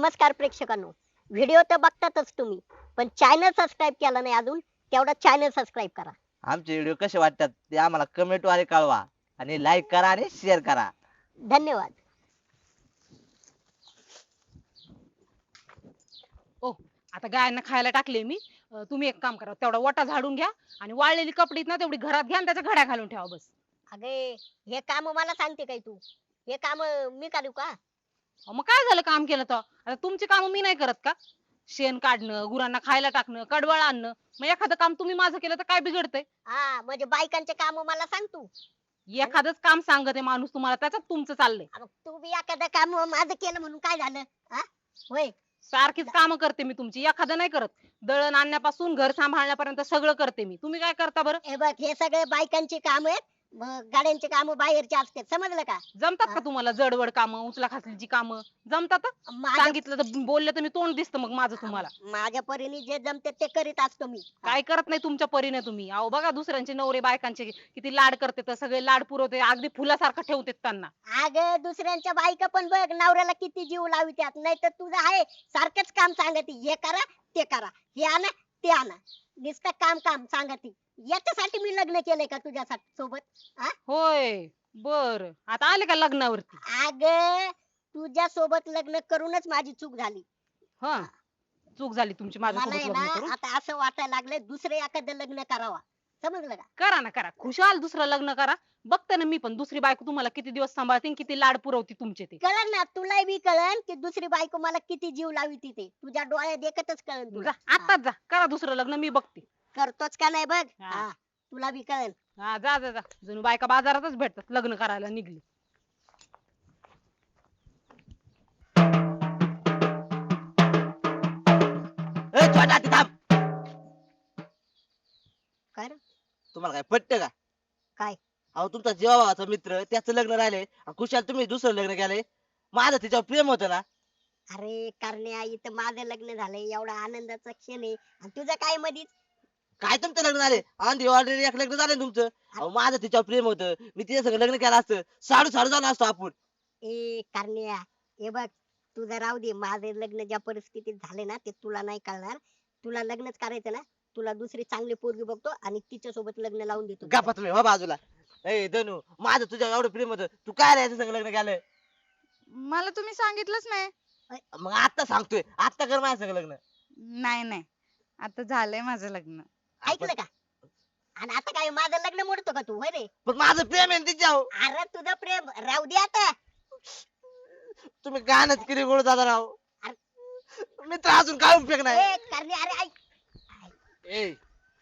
नमस्कार प्रेक्षकांनो. व्हिडिओ तर बघतातच तुम्ही पण चॅनल सबस्क्राईब केला नाही अजून तेवढा चॅनल सबस्क्राईब करा. आमचे व्हिडिओ कसे वाटतात ते आम्हाला कमेंट वाले कळवा आणि लाईक करा आणि शेअर करा. धन्यवाद. ओ आता गायांना खायला टाकले मी. अं, तुम्ही एक काम करा तेवढा वटा झाडून घ्या आणि वाळलेली कपडे आहेत ना तेवढी घरात घ्या आणि त्याच्या घड्या घालून ठेवा बस. अगे हे काम मला सांगते काय तू? हे काम मी करू का? अहो, मग काय झालं काम केलं तर आता तुमची कामं मी नाही करत का? शेण काढणं गुरांना खायला टाकणं कडवळ आणणं. मग एखादं काम तुम्ही माझं केलं तर काय बिघडतंय? हा म्हणजे बायकांचे काम मला सांग तू. एखादंच काम सांगत आहे माणूस तुम्हाला त्याच्यात तुमचं चाललंय. मग तू बी एखादं काम माझं केलं म्हणून काय झालं? हा? होय. सारखीच कामं करते मी तुमची एखादं नाही करत. दळण आणण्यापासून घर सांभाळण्यापर्यंत सगळं करते मी. तुम्ही काय करता बरं? हे बघ हे सगळे बायकांची काम आहेत. मग गाड्यांची काम बाहेरचे असतात समजलं का? जमतात. का तुम्हाला जडवड कामं उचला खासलीची कामं? जमतात? माझ्या सांगितलं तर बोललं तर मी तोंड दिसतं मग माझं तुम्हाला. माझ्या परीने जे जमते ते करीत असतो मी. काय करत नाही तुमच्या परीने तुम्ही? अहो बघा दुसऱ्यांचे नवरे बायकांचे किती लाड करते तर सगळे लाड पुरवते अगदी फुलासारखं ठेवते त्यांना. अग दुसऱ्यांच्या बायका पण बघ नवऱ्याला किती जीव लावित्यात. नाही तर तुझं आहे सारखंच काम सांगते. हे करा ते करा. हे आणा ते आणा. नुसतं काम काम सांगते. याच्यासाठी मी लग्न केलंय का तुझ्या सोबत? होय बर. आता आले का लग्नावरती? अग तुझ्या सोबत लग्न करूनच माझी चूक झाली. हा. चूक झाली तुमची मला माझ्यासोबत आहे लग्न ना करून? आता असं वाटायला लागलंय दुसरे एखादं लग्न करावा. समजलं का? करा ना करा. खुशाल दुसरं लग्न करा. बघते ना मी पण दुसरी बायको तुम्हाला किती दिवस सांभाळते किती लाड पुरवते तुमचे ते. कळन ना तुला बी कळन की दुसरी बायको मला किती जीव लावी तिथे तुझ्या डोळ्यात देखतच कळन जा तुला आताच जा. करा दुसरं लग्न मी बघते. करतोच का नाही बघ? हा. हा तुला बी कळन हा जा जा जा. जणू बायका बाजारातच भेटतात लग्न करायला निघली. ए, छोटा हाती थांब. काय रे? तुम्हाला काय पटत का? काय? अहो तुमचा जेव्हा मित्र त्याचं लग्न राहिले आणि खुशाल तुम्ही दुसरं लग्न केलंय. माझं तिच्यावर प्रेम होतं ना. अरे करण्या इथं माझं लग्न झालंय एवढा आनंदाचा क्षण आहे. आणि तुझं काय मधीच? काय तुमचं लग्न झाले? आंधी ऑलरेडी एक लग्न झालं ना तुमचं? अहो माझं तिच्यावर प्रेम होतं. मी तिच्या सगळं लग्न केलं असतं. साडू साडू झालो असतो आपण. ए करण्या हे बघ तुझं राहू दे. माझं लग्न ज्या परिस्थितीत झाले ना ते तुला नाही कळणार. तुला लग्नच करायचं ना तुला दुसरी चांगली पोरगी बघतो आणि तिच्या सोबत लग्न लावून देतो. गप्पा तुम्ही हो बाजूला. ए धनू माझं तुझ्यावर एवढं प्रेम होतं. तू काय राहायचं सगळं लग्न केलं मला तुम्ही सांगितलंच नाही. मग आता सांगतोय. आता कर माझं सगळं लग्न. नाही नाही. आता झालंय माझं लग्न. ऐकलं का? आणि आता काय माझं लग्न मोडतो का तू? होय रे पण माझं प्रेम आहे ना तिच्यावर अरे तुझं प्रेम राहू दे आता. तुम्ही गाणंच किती गोड दादा राव मित्र अजून काय उपयोग नाही ए अरे ऐक. ए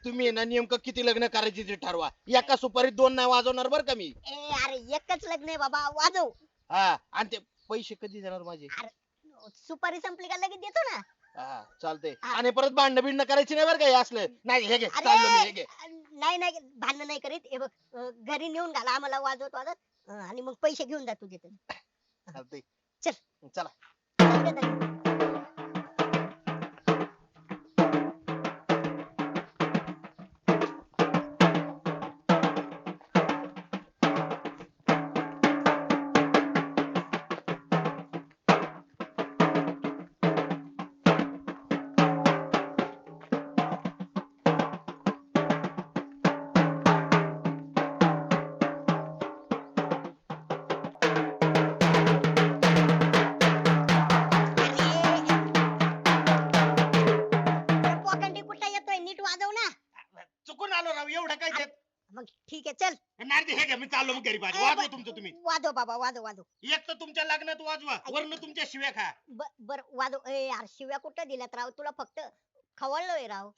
तुम्ही आहे ना नेमकं किती लग्न करायचे ते ठरवा. एका सुपारीत दोन नाही वाजवणार बर का मी? ए अरे एकच लग्न आहे बाबा वाजव. हा आणि ते पैसे कधी देणार माझे? सुपारी संपली का लगेच देतो ना? हा चालतंय. हा. आणि परत भांडण बिंडणं करायची नाही बरं का हे असलं. नाही हे घे चाललो मी हे घे. नाही नाही भांडण नाही करीत. हे बघ अं, घरी नेऊन घाला आम्हाला वाजवत वाजत अं, आणि मग पैसे घेऊन जा तुझे चालतंय. चल. चला. ते? हे घ्या मी चाललो मग वाजवा तुमचं तुम्ही. वाजव बाबा वाजव वाजव. एक तर तुमच्या लग्नात वाजवा वरनं तुमच्या शिव्या खा. ब- बर वाजव. ए यार शिव्या कुठं दिल्यात राव? तुला फक्त खवळलोय राव.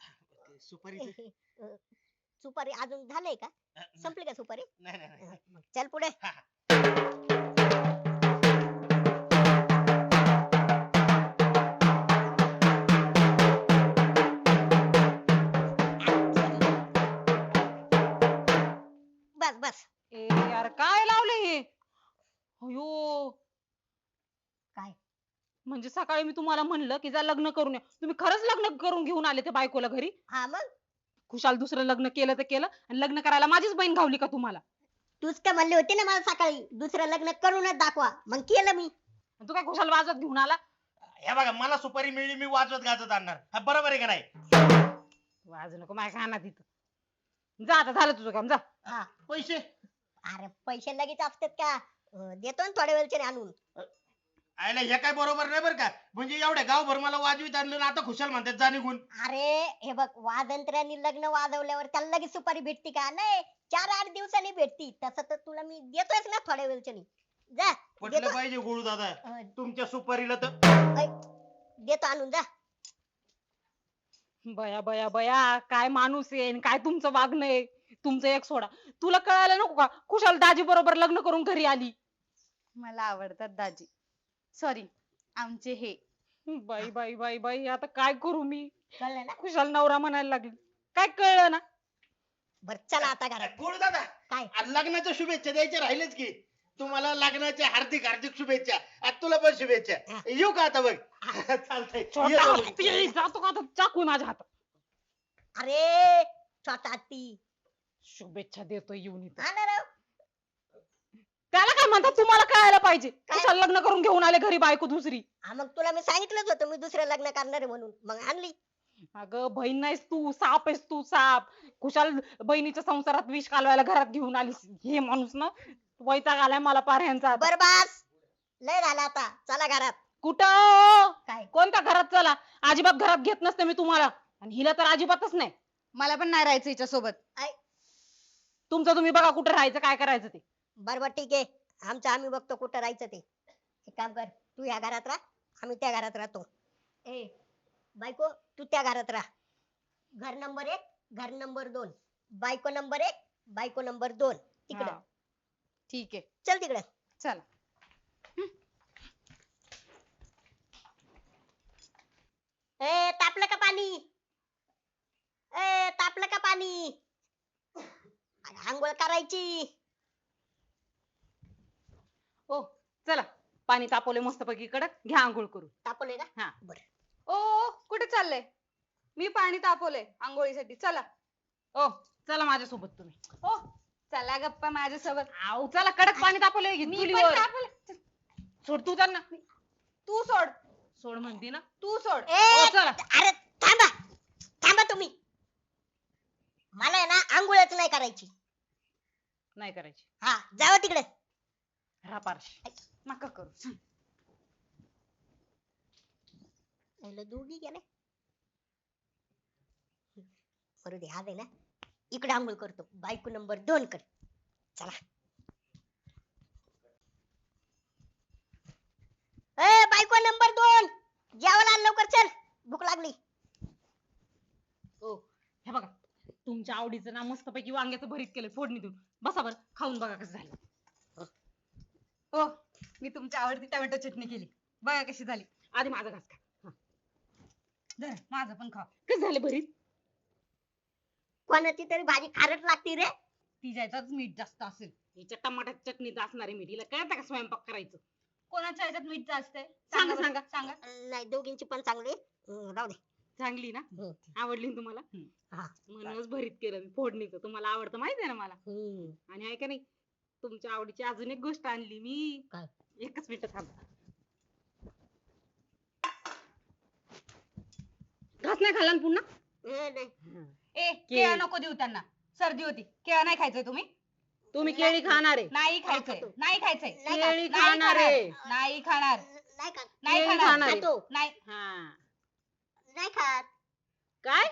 सुपारी अं, सुपारी अजून झालंय का? संपली का सुपारी? नाही नाही नाही. अं, मग चल पुढे. हा. बस बस. ए यार काय लावले हे? अयो. काय? म्हणजे सकाळी मी तुम्हाला म्हणलं की जा लग्न करून या. तुम्ही खरंच लग्न करून घेऊन आले ते बायकोला घरी? हा मग? खुशाल दुसरं लग्न केलं तर केलं. आणि लग्न करायला माझीच बहीण घावली का तुम्हाला? तूच तर म्हणली होती ना मला सकाळी दुसरं लग्न करूनच दाखवा. मग केलं मी. आणि तू काय खुशाल वाजत घेऊन आला? हे बघा मला सुपारी मिळली मी वाजवत गाजत आणणार. हा बरोबर आहे का नाही? वाजू नको माझ्या कानात इथं. जा आता झालं तुझं काम जा. हा पैसे? अरे पैसे लगेच असतात का? अं, देतो ना थोड्या वेळचे आणून. आयला हे काय बरोबर नाही बरं का? म्हणजे एवढ्या गावभर मला वाजवीत आणलं आता खुशाल म्हणतात जा निघून. अरे हे बघ वादंत्र्यांनी लग्न वाजवल्यावर त्याला लगेच सुपारी भेटती का? नाही चार आठ दिवसांनी भेटती. तसं तर तुला मी देतोयच ना थोड्या वेळच्यानी जा पटलं देतो. पाहिजे गुळू दादा? अं, तुमच्या सुपारीला तर. देतो आणून जा. बया बया बया काय माणूस आहे आणि काय तुमचं वागणं आहे? तुमचं एक सोडा. तुला कळायला नको का? खुशाल दाजी बरोबर लग्न करून घरी आली. मला आवडतात दाजी. सॉरी आमचे हे. बाई बाई बाई बाई आता काय करू मी? कळलं ना? खुशाल नवरा म्हणायला लागली. काय कळलं ना? बर चला आता घरात. दादा काय? आज लग्नाच्या शुभेच्छा द्यायच्या राहिलेच की. तुम्हाला लग्नाच्या हार्दिक हार्दिक शुभेच्छा. आज तुला पण शुभेच्छा. येऊ का आता बघ? चालतंय. छोटा येतो मग. हत्ती, जातो का आता? चाकू माझ्या हातात. अरे छोटा ती शुभेच्छा देतो येऊन इथं. हा ना राव. त्याला काय म्हणतात? तुम्हाला कळायला पाहिजे. खुशाल लग्न करून घेऊन आले घरी बायको दुसरी? हा मग तुला मी सांगितलंच होतं मी दुसरं लग्न करणार आहे म्हणून. मग आणली. अगं बहीण नाहीस तू साप आहेस तू साप. खुशाल बहिणीच्या संसारात विष कालवायला घरात घेऊन आलीस. हे माणूस ना वैताग आलाय मला आता. बर बास. लय झाला आता. चला घरात. कुठं काय? कोणत्या घरात? चला. अजिबात घरात घेत नसते मी तुम्हाला. आणि हिला तर अजिबातच नाही. मला पण नाही राहायचं हिच्या सोबत तुमचं तुम्ही बघा कुठं राहायचं काय करायचं ते. बर बर ठीक आहे. आमचं आम्ही बघतो कुठं राहायचं ते. एक काम कर तू या घरात राहा आम्ही त्या घरात राहतो. ए बायको तू त्या घरात राहा. घर नंबर एक घर नंबर दोन. बायको नंबर एक बायको नंबर दोन. तिकडं हा. ठीक आहे. चल तिकडं. चला. ए तापलं का पाणी? ए तापलं का पाणी? आंघोळ करायची. ओ चला. पाणी तापवले मस्तपैकी. कडक. घ्या आंघोळ करू तापवलंय का? हा. बर. ओ ओ, कुठे चाललंय? मी पाणी तापवलंय आंघोळीसाठी. चला. ओ चला माझ्यासोबत तुम्ही. ओ चला गप्पा माझ्यासोबत. आऊ चला कडक पाणी तापवले मी पण चुलीवर तापवलंय. सोड तू त्यांना. तू सोड. सोड म्हणते ना. तू सोड. ए चला. अरे थांबा. थांबा. तुम्ही. मला आहे ना आंघोळच नाही करायची. नाही करायची. हा जावा तिकडे. राहा पारशी. नका करू. पहिलं दोघी गेले. बरं दे आज आहे ना. इकडे आंघोळ करतो. बायको नंबर दोन कर चला. ए बायको नंबर दोन. जेवायला आण लवकर चल. भूक लागली. ओ हे बघा. तुमच्या आवडीचं ना मस्तपैकी वांग्याचं भरीत केलं फोडणीतून. बसा बरं खाऊन बघा कसं झालं. हो. मी तुमच्या आवडती टोमॅटो चटणी केली. बघा कशी झाली. आधी माझा घास खा. धर, माझं पण खा. कसं झालं भरीत? कोणाची तरी भाजी खारट लागती रे. तिच्या ह्याच्यात मीठ जास्त असेल. हिच्या टमाट्यात चटणीत असणारे मीठ. हिला कळतं का स्वयंपाक करायचं? कोणाच्या ह्याच्यात मीठ जास्त आहे? सांगा, बरं, सांगा. सांगा. नाही दोघींची पण चांगली अं, राहू दे. चांगली ना? हम्म. आवडली ना तुम्हाला? हा. म्हणूनच भरीत केलं मी फोडणीचं. तुम्हाला आवडतं माहिती आहे ना मला? हम्म. आणि ऐका नाही तुमच्या आवडीची अजून एक गोष्ट आणली मी. काय? एकच मिनिट थांबा. घास नाही खाल्ला ना पुन्हा? ए, नाही. ए केळी. नको देऊ त्यांना. सर्दी होती. केळं नाही खायचंय तुम्ही? तुम्ही केळी खाणार. आहे नाही खायचंय. खातो. नाही खायचंय. नाही केळी नाही खाणार. आहे नाही खाणार. नाही खात. नाही केळी खाणार. खाणार. आहे. खातो. नाही. हा. नाही खात. काय?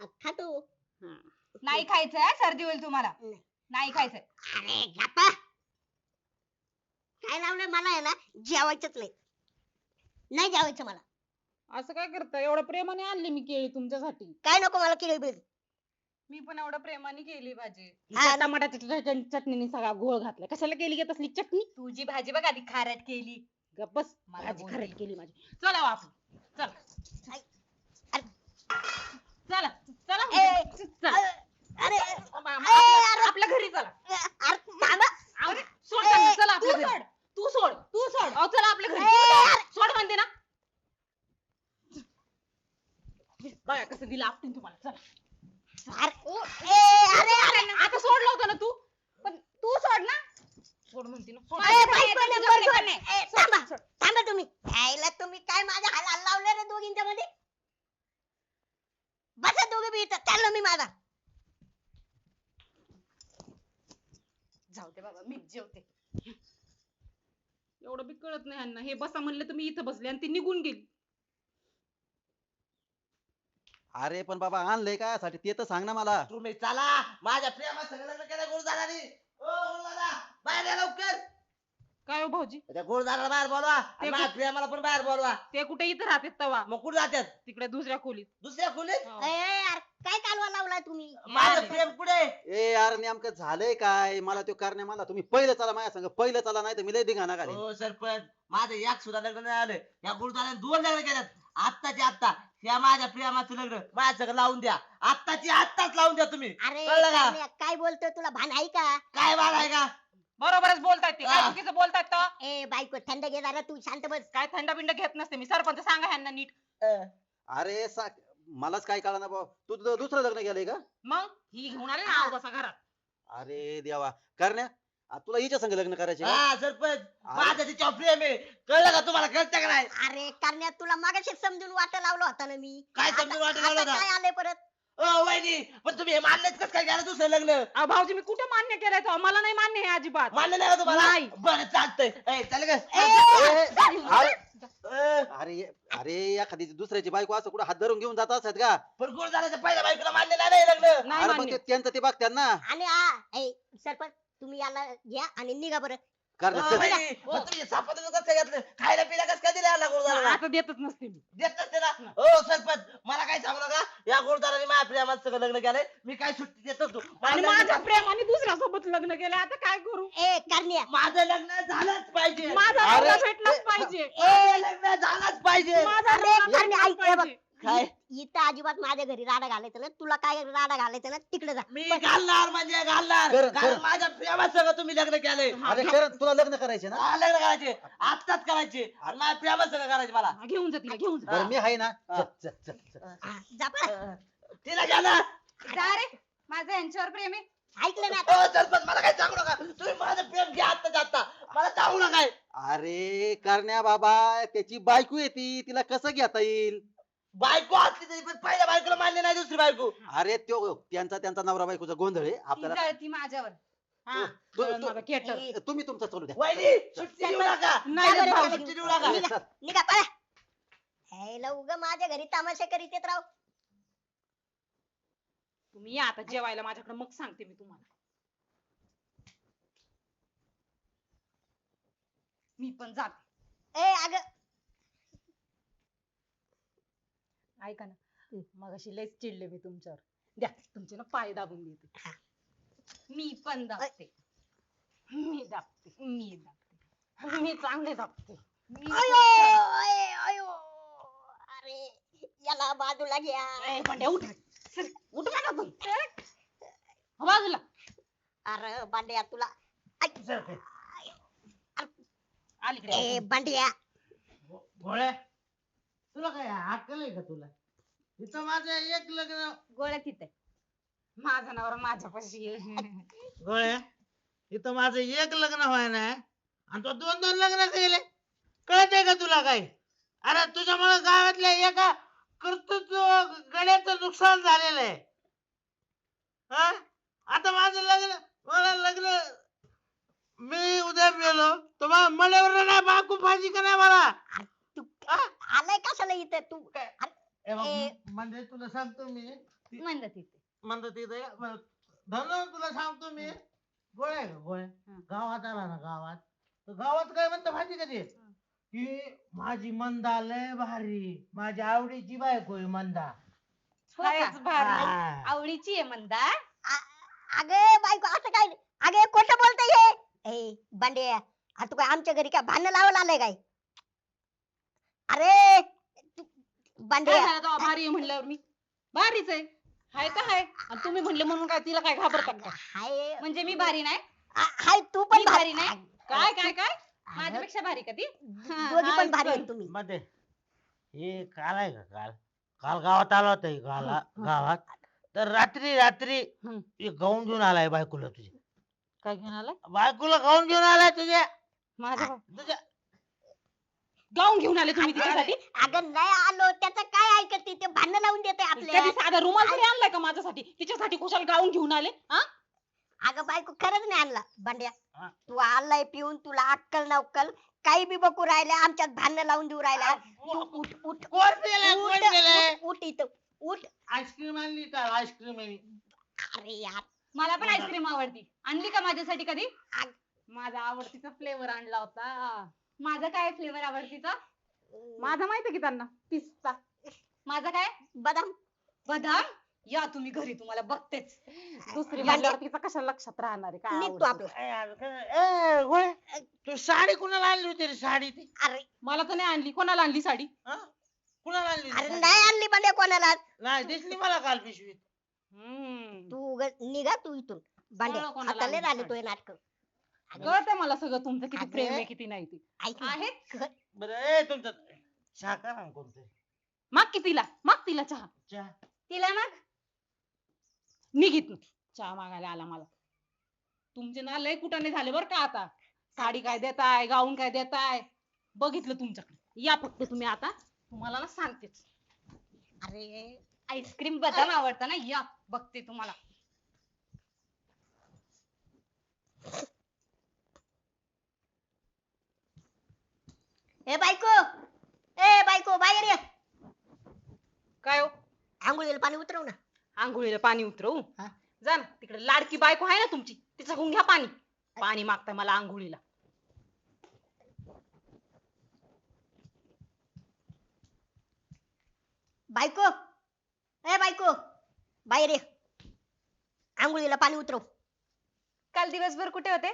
अं, खातो. हा. नाही खायचंय हा, सर्दी होईल तुम्हाला. नाही. नाही खायचंय. अरे गप्पा. काय लावलंय मला आहे ना जेवायचंच नाही. नाही जेवायचं मला. असं काय करता एवढ्या प्रेमाने आणली मी केळी तुमच्यासाठी. काय नको मला केळी बिळी. मी पण एवढं प्रेमाने केली भाजी. टमाट्याच्या चट- चटणीने सगळा घोळ घातला. कशाला केली घेत असली चटणी? तुझी भाजी बघ आधी खारट केली. गप्प बस. मला भाजी केली माझी. चला हो आपण चला अरे. चला चला ए, म्हणते. चला. अरे आपल्या- अरे. आपल्या घरी चला अरे थांबा. अहो, सोड त्यांना, ए, चला तू आपल्या घरी सोड तू सोड तू सोड अहो चला आपल्या घरी ए, सोड म्हणते ना बघा कसं दिलं आपटीन तुम्हाला चला अरे ए, अरे अरे आता सोडलं होतं ना तू पण तू सोड ना सोड म्हणते ना सोड. ए, बायको तुझ्याकडे नंबर पण दोन. नाही. ए, थांबा थांबा तुम्ही यायला तुम्ही काय माझ्या हाल जाऊ दे बाबा मीच जेवते एवढं बी कळत नाही ह्यांना हे बसा म्हणले तर मी इथं बसले आणि ती निघून गेली अरे पण बाबा आणलंय काय साठी ते तर सांग ना मला. तुम्ही चला. माझ्या प्रेमात सगळं लग्न केलं गुरुदारानी. ओ गुरुदादा बाहेर या लवकर. काय हो भाऊजी? त्या गुरुदाराला बाहेर बोलवा. आणि ते माझ्या प्रेमाला पण बाहेर बोलवा. ते कुठे इथं राहतात तवा? मग कुठे जातात तिकडे दुसऱ्या खोलीत. दुसऱ्या खोलीत? हो. ए, यार, काय कालवा लावलाय तुम्ही? माझं. प्रेम कुठे? ए यार नेमकं झालंय काय? मला तो करण्या मला. तुम्ही पहिलं चला माझ्या संग. पहिलं चला नाही तर मी लय धिंगाणा घालीन. हो सरपंच. माझं एक सुद्धा लग्न नाही आलं. या गुरुदाराने दोन लग्न केल्यात. आत्ताची आत्ता. या माझ्या प्रेमाचं लग्न माझ्या सगळं लावून द्या. आत्ताची आत्ताच लावून द्या तुम्ही. अरे कळलं का? करण्या, काय बोलतोय तुला? भान आहे का? काय बाळ आहे का? बरोबरच बोलतायत ते. काय हा. चुकीचं बोलतायत तर? ए बायको थंड घे जरा तू शांत बस. काय थंड बिंड घेत नसते. मी सरपंच सांगा ह्यांना नीट. अं, अरे सा मलाच काय कळना भाऊ? तू तुझं दुसरं लग्न केलंय का? मग? ही घेऊन आले ना घरात. अरे देवा. करण्या आ, तुला हिच्या संग लग्न करायचे का? हा सरपंच. माझं तिच्यावर प्रेम आहे. कळलं का तुम्हाला? कळतं का नाही? अरे करण्यात तुला मागाशी समजून वाटा लावला होता ना मी. काय आता- समजून वाटा लावलं आता होता? काय आले परत? ओ वहिनी पण तुम्ही हे मानलेच कसं काय दुसरं लग्न? अहो, भाऊजी मी कुठे मान्य केलंय तो मला नाही मान्य हे अजिबात. मान्य नाही का तुम्हाला? नाही. बरं चालतंय. ए, चालेल का ए, अरे. अरे अरे एखादी दुसऱ्याची बायको असं कुठं हात धरून घेऊन जात असतात का? पण गुरुदाराच्या पहिल्या बायकोला मान्य नाही हे लग्न? नाही अरे पण मान्य. ते त्यांचं ते बघतात ना. आणि आ ए सरपंच तुम्ही याला घ्या आणि निघा बरं. तुम्ही सापाचं कसं घेतलं? खायला पिला कसं काय दिलं गुरुदाराला? आता देतच नसते मी. देत नसते ना. हो. सरपंच मला काय सांगू नका? या गुरुदाराने माझ्या प्रेमात सगळं लग्न केलंय. मी काय सुट्टी देत नसतो आणि मला माझ्या लग्न- प्रेमाने दुसऱ्या सोबत लग्न केलं आता काय करू? ए करण्या. माझं लग्न झालंच पाहिजे. माझा अरे, नवरा भेटलाच ए, पाहिजे. माझं लग्न झालंच पाहिजे. माझा अरे, भेटलाच हे बघ. पाहिजे. काय? इथं अजिबात माझ्या घरी राडा घालायचं ना तुला काय राडा घालायचं ना तिकडे जा. मी घालणार म्हणजे घालणार. कारण. माझ्या प्रेमात सगळं तुम्ही लग्न केलंय. अरे करण तुला लग्न करायचे ना? हा, लग्न करायचे. आत्ताच करायचे. आणि माझ्या प्रेमात सगळं करायचे मला. हा, घेऊन जा तिला घेऊन जा. बरं मी आहे ना. चल, चल, चल, चल. हा, जा तिला घ्या ना. जा रे. माझं यांच्यावर प्रेम आहे. ऐकलं ना आता? हो सरपंच मला काय सांगू नका. तुम्ही माझं प्रेम घ्या आत्ताच आत्ता. मला सांगू नका. अरे करण्या बाबा त्याची बायको येते तिला कसं घेता येईल? बायको असली तरी पण पहिल्या बायकोला मान्य नाही दुसरी बायको. अरे तो त्यांचा त्यांचा नवरा बायकोचा गोंधळ आहे. ती आपल्याला जळती माझ्यावर. हा, तू- कळलं तू- मला, केटर. तुम्ही तुमचा चालू द्या. वहिनी सुट्टी देऊ नका. नाही सुट्टी. देऊ नका. निघा. पळा. हे उग माझ्या घरी तमाशा करीत येत राव. तुम्ही या आता जेवायला माझ्याकडे मग सांगते मी तुम्हाला. मी पण जाते. ए अग ऐका ना. मग अशी लयच चिडले मी तुमच्यावर. द्या तुमचे ना पाय दाबून देते. मी पण जाते मी दाबते. मी दाबते. मी चांगले दाबते. मी अरे याला बाजूला घ्या. ए, बंड्या उठ. सर, उठ ना तू. हो, बाजूला. अरे बांड्या तुला. ऐक. अलीकडे ए बांड्या गोळ्या तुला काय अक्कल आहे का तुला? इथं माझं एक लग्न गोळ्या तिथे. माझा नवरा माझ्यापाशी आहे. गोळ्या इथं माझं एक लग्न व्हाय ना आणि तो दोन दोन लग्न केले. कळतंय का तुला काय अरे तुझ्यामुळे गावातल्या एका कर्तृत्व गड्याचं नुकसान झालेलं आहे. हा? आता माझं लग्न मला लग्न मी उद्या गेलो तुम्हाला मल्यावर नाही बाकू पाहिजे का नाही मला? आलाय कशाला इथं तू? ए. म्हणजे तुला सांगतो मी. म्हणलं तिथे म्हणतो तिथे धनु तुला सांगतो मी. गोळ्या आहे का गोळ्या? हं. गावात आला ना गावात. तर गावात काय म्हणतं माहिती का ते? की माझी मंदा लय भारी. माझ्या आवडीची बायको आहे मंदा. हो का? भारी. हा. आवडीची आहे म्हणता अगे बायको असं काय? अगे खोटं बोलतय हे. ए बांड्या आता तू काय आमच्या घरी काय भांडण लावायला आलंय काय? अरे तू- काय बांड्या झालं तेव्हा भारी आहे म्हणल्यावर मी? भारीच आहे. हाय तर हाय. आणि तुम्ही म्हणले म्हणून काय तिला काय घाबरतात का? हाय. म्हणजे मी भारी नाही. आ- हाय तू पण मी भारी नाही? काय काय काय? माझ्यापेक्षा भारी का ती? दोघी पण भारी आहेत तुम्ही. मध्ये. हे काल आहे का काल? काल गावात आला होता हे गाला गावात. तर रात्री रात्री हं. गाऊन घेऊन आलाय बायकोला तुझ्या. काय घेऊन आलाय? बायकोला गाऊन घेऊन आलाय तुझ्या. माझ्या तुझ्या गाऊन घेऊन आले तुम्ही तिच्यासाठी? अगं नाही आलो. त्याचं काय ऐकत ते भांडण लावून देते आपल्या कधी साधा रुमाल तरी आणलाय का माझ्यासाठी? तिच्यासाठी कुशाल गाऊन घेऊन आले हा? अगं बायको खरंच नाही आणला. बंड्या हा. तू आलाय पिऊन तुला अक्कल नवकल काही बी बकू राहिल्या आमच्यात भांडण लावून देऊ राहिला तू उठ उठ कोण दिलंय उठ, कोण दिलंय उठ, उठ इथं. उठ. आईस्क्रीम आणली का? आईस्क्रीम अरे यार. मला पण आईस्क्रीम आवडती. आणली का माझ्यासाठी कधी? माझा आवडतीचा फ्लेवर आणला होता. माझा काय फ्लेवर आवडतीचा? माझा माहिती की त्यांना? पिस्ता. माझा काय? बदाम. बदाम? या तुम्ही घरी तुम्हाला बघतेच. दुसरी म्हणल्यावर तिचा कशा लक्षात राहणार आहे? काय निघतो आवडतं. आपलं ए गोळ्या तू साडी कुणाला आणली होती रे साडी ती? अरे. मला तर नाही आणली. कोणाला आणली साडी? हा? कुणाला आणली होती अरे साडी? नाही आणली बंड्या कोणाला. नाही दिसली मला काल पिशवीत. हम्म. तू उगाच निघा तू इथून. बांड्या कोणाला आता लय आणली झाले? तुझे नाटक. कळतंय मला सगळं तुमचं किती अगं. प्रेम आहे किती नाही ते. ऐक ना. आहे बरं ए तुमचं चहा करा ना कोणतरी माग की तिला माग तिला चहा. चहा. तिला ना निघित चहा मागायला आला मला. तुमचे ना लय कुटाने झाले बर का आता. साडी काय देताय गाऊन काय देताय? बघितलं तुमच्याकडे. या फक्त तुम्ही आता. तुम्हाला ना सांगतेच. अरे आईस्क्रीम बदाम आवडतं ना? या बघते तुम्हाला. ए बायको! ए बायको बाहेर ये. काय हो? आंघोळीला पाणी उतरव ना. आंघोळीला पाणी उतरवू? हा. जा ना तिकडे लाडकी बायको आहे ना तुमची तिच्याकडून घ्या पाणी. पाणी मागताय मला आंघोळीला. बायको! ए बायको! बाहेर ये. आंघोळीला पाणी उतरव. काल दिवसभर कुठे होते?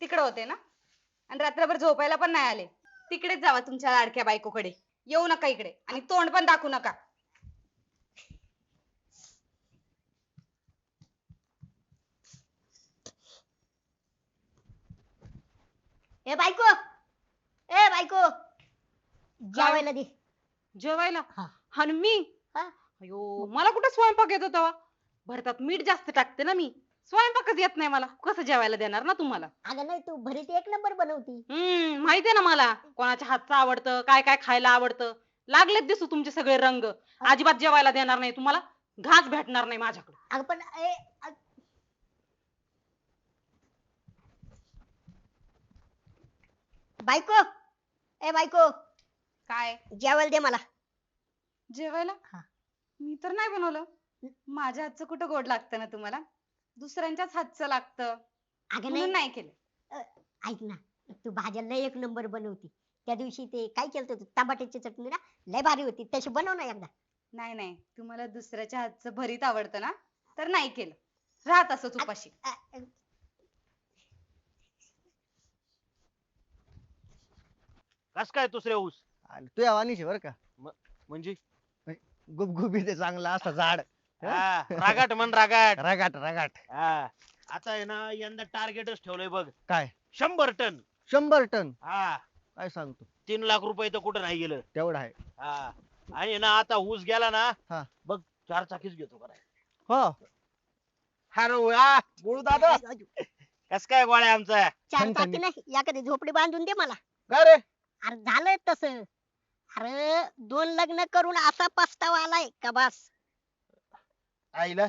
तिकडे होते ना? आणि रात्रभर झोपायला पण नाही आले. तिकडेच जावा तुमच्या लाडक्या बायकोकडे. येऊ नका इकडे आणि तोंड पण दाखवू नका. ए बायको! ए बायको! जेवायला दे. जेवायला? हा. आणि मी? हा. अयो मला कुठं स्वयंपाक येतो तेव्हा? भरतात मीठ जास्त टाकते ना मी. स्वयंपाकच येत नाही मला. कसं जेवायला देणार ना तुम्हाला? अगं नाही तू भरीत एक नंबर बनवती. हम्म माहितीये ना मला. कोणाच्या हातचं आवडतं काय काय खायला आवडतं. लागलेत दिसू तुमचे सगळे रंग. अजिबात जेवायला देणार नाही तुम्हाला. घास भेटणार नाही माझ्याकडे. अगं पण ए अ- बायको ए बायको. काय? जेवायला दे मला. जेवायला? हा. मी तर नाही बनवलं. माझ्या हातचं कुठं गोड लागतं ना तुम्हाला? दुसऱ्यांच्याच हातचं लागतं. अगं म्हणून नाही. नाही केलं. ऐक ना. तू भाज्या लय एक नंबर बनवती. त्या दिवशी ते काय केलं होतं? टमाट्याची चटणी ना लय भारी होती. तशी बनव ना एकदा. नाही नाही. तुम्हाला दुसऱ्याच्या हातचं भरीत आवडतं ना तर नाही केलं. राहत असंच उपाशी अ- अ- कस काय दुसरे ऊस? आणि तुझ्या वाणीचे बर का. म्हणजे? गुबगुबीत आहे चांगला असा झाड. हा, रागाट म्हण रागाट. रगाट रगाट. हा. आता आहे ना यंदा टार्गेटच ठेवलंय बघ. काय? शंभर टन. शंभर टन? हा. काय सांगतो? तीन लाख रुपये तर कुठं नाही गेलं. तेवढा आहे. हा. आणि ना आता ऊस गेला ना हा. बघ चार चाकीच घेतो कराय हो. हॅलो दादा. कस काय गोळ्या आमचा? चार चाकी नाही एखादी झोपडी बांधून दे मला. काय रे? अरे झालं तस. अरे दोन लग्न करून असा पस्तावा आलाय का बस? आईला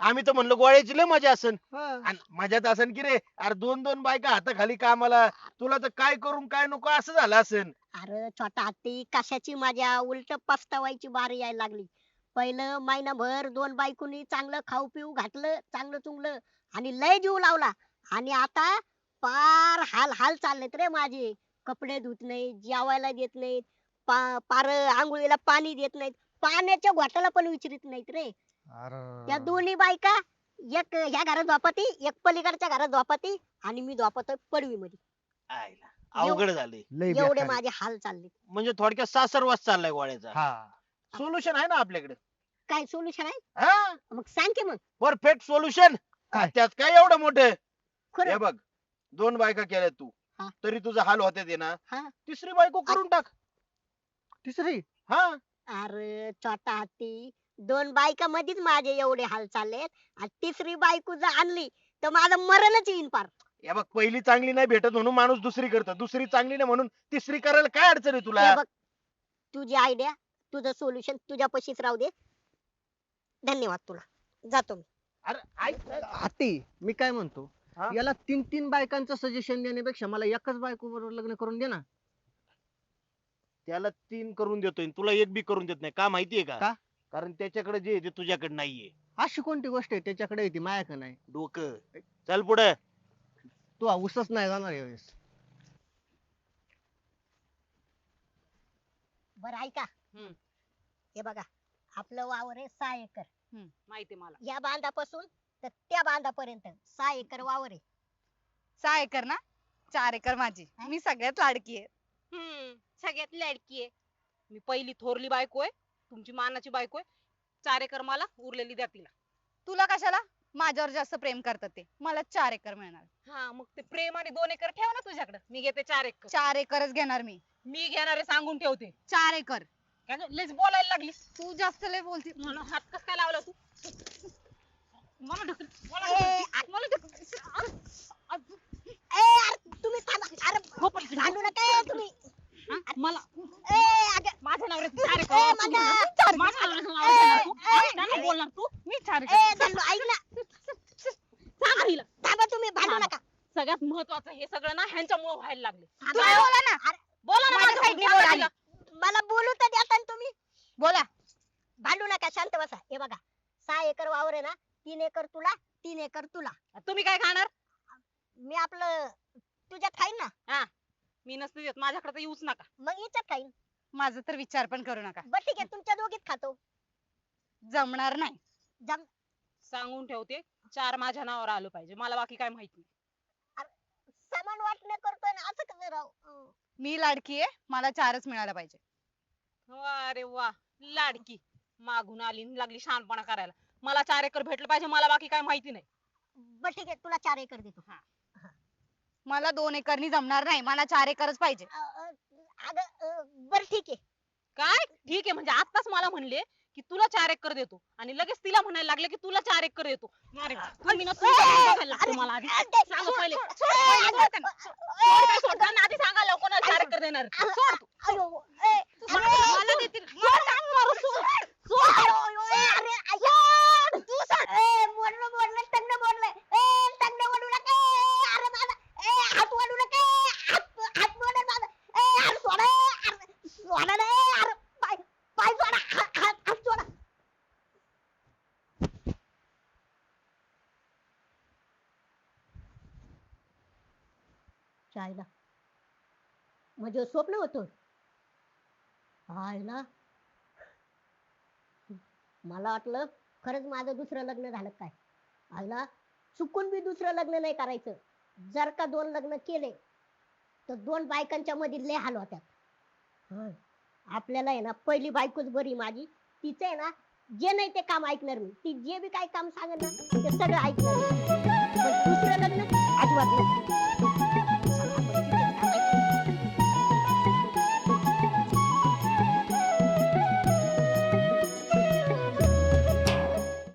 आम्ही तर म्हणलो गोळ्याची लय मजा असन. आणि मजात असन की रे अरे दोन दोन बायका हाताखाली कामाला तुला तर काय करून काय नको असं झालं असन. अरे छोटा हत्ती कशाची मजा? उलट पस्तावायची बारी यायला लागली. पहिलं महिनाभर दोन बायकोनी चांगलं खाऊ पिऊ घातलं चांगलं चुंगलं आणि लय जीव लावला. आणि आता पार हाल हाल चाललेत रे माझे. कपडे धुत नाहीत जेवायला देत नाहीत पा पार आंघोळीला पाणी देत नाहीत पाण्याच्या घोटाला पण विचारित नाहीत रे. त्या अरे दोन्ही बायका एक ह्या घरात झोपती एक पलीकडच्या घरात झोपती आणि मी झोपतोय पडवी मध्ये अवघड झाले. लय एवढे बेकार आहे. माझे हाल चालले. म्हणजे थोडक्यात सासरवास चाललाय गोळ्याचा. हा. सोल्युशन आहे ना आपल्याकडे? काय सोल्युशन आहे? हा? मग सांग की मग. परफेक्ट सोल्युशन काय? त्यात काय एवढं मोठं? हे खरं बघ दोन बायका केल्या तू. हा. तरी तुझा हाल होते ते ना. हा. तिसरी बायको करून टाक. तिसरी? हा. अरे छोटा हत्ती दोन बायका मधीच माझे एवढे हाल चाललेत आणि तिसरी बायको जर आणली तर माझं मरणच येईन पार. हे बघ पहिली चांगली नाही भेटत म्हणून माणूस दुसरी करतो. दुसरी चांगली नाही म्हणून तिसरी करायला काय अडचण आहे तुला? हे बघ तुझी आयडिया तुझं सोल्युशन तुझ्या पशीच राहू दे. धन्यवाद तुला. जातो मी. अरे ऐक हाती मी काय म्हणतो? हा? याला तीन तीन बायकांचं सजेशन देण्यापेक्षा मला एकच बायको बरोबर लग्न करून दे ना. त्याला तीन करून देतोय आणि तुला एक बी करून देत नाही. का माहितीये का? का? कारण त्याच्याकडे जे आहे ते तुझ्याकडे नाहीये. अशी कोणती गोष्ट आहे? त्याच्याकडे येते मायाकडे नाही. डोकं. चल पुढे. तू हा उसच नाही जाणार यावेळेस. बरं ऐका. हम्म. हे बघा आपलं वावर आहे सहा एकर. हम्म, माहिती मला. या बांधापासून तर त्या बांधापर्यंत सहा एकर वावर आहे. सहा एकर ना? चार एकर माझी. मी सगळ्यात लाडकी आहे. हम्म सगळ्यात लाडकी आहे. मी पहिली थोरली बायको आहे. तुमची मानाची बायको आहे. चार एकर मला उरलेली द्या तिला. तुला कशाला? माझ्यावर जास्त प्रेम करतात ते. मला चार एकर मिळणार. हा मग ते प्रेम आणि दोन एकर ठेव ना तुझ्याकडे. मी घेते चार एकर. चार एकरच घेणार मी. मी घेणारे सांगून ठेवते. चार एकर. काय गं, लयच बोलायला लागली तू जास्त लय बोलती. मला हात कस काय लावला तू? मला ढकल मला ए, ढकल, मला ढकल. ए अरे तुम्ही थांबा. अरे हो पण इकडे. भांडू नका ए तुम्ही. हा? मला माझ्या नवऱ्याचं चार एकर माझ्या घेणार तू? हा? त्याने बोलणार तू. मी चार एकर ना. सांग हिला. सगळ्यात महत्वाचं हे सगळं ना ह्यांच्यामुळे व्हायला लागले. बोला ना. बोला ना माझ्या माझ्या साईडने सांगा बोला. तिला. मला बोलू तर द्या तुम्ही. बोला. भांडू नका शांत बसा. हे बघा सहा एकर वावर आहे ना तीन एकर तुला तीन एकर तुला. तुम्ही काय खाणार? मी आपलं तुझ्यात खाईन ना. मी नसते देत. माझ्याकडे तर येऊच नका. मग याच्यात खाईन माझा तर विचार पण करू नका. बर ठीक आहे तुमच्या दोघीत खातो. जमणार नाही. जम सांगून ठेवते चार माझ्या नावावर आलं पाहिजे. मला बाकी काय माहीत नाही. समान वाटणं करतोय ना असं कसं राव अं. मी लाडकी आहे मला चारच मिळायला पाहिजे. वा रे वा. लाडकी. मागून आली आणि लागली शहाणपणा करायला. मला चार एकर भेटलं पाहिजे मला बाकी काय माहिती नाही. बर ठीक आहे तुला चार एकर देतो. मला दोन एकरनी जमणार नाही मला चार एकरच पाहिजे. अं, अं, अगं अं, बर ठीक आहे. काय? ठीक आहे म्हणजे आताच मला म्हणले की तुला चार एकर देतो आणि लगेच तिला म्हणायला लागले की तुला चार एकर देतो. अरे वा, तुम्ही ना तुमचं काम बघायला लागतं मला आधी. सांगा पहिले. ए, अगं, सोड काय सोडताना आधी सांगा लवकर कोणाला चार एकर देणार. सोड तू. अयो, ए, मला अरे, मला देतील. मला सांग मारू, सोड. सोड, अयो, अयो, ए, अरे, अयो, तू सोड. ए, मोडलं, मोडलं, टंगडं मोडलं. ए, टंगडं ओढू नका. ए, अरे माझा, ए, हात ओढू नका. ए, हात- हात मोडेल माझा. ए, अरे सोडा, अरे, सोडा ना, अरे, पाय, पाय सोडा, हात- हात- हात सोडा. चायला. म्हणजे स्वप्न होतो. हाय ना. मला वाटलं खरंच माझं दुसरं लग्न झालं काय. आईला चुकून बी दुसरं लग्न नाही करायचं. जर का दोन लग्न केले तर दोन बायकांच्या मध्ये लय हाल होत्यात. आपल्याला आहे ना पहिली बायकोच बरी माझी. तिचं आहे ना जे नाही ते काम ऐकणार मी. ती जे बी काय काम सांगेल ना ते सगळं ऐकणार मी. पण दुसरं लग्न अजिबात नाही.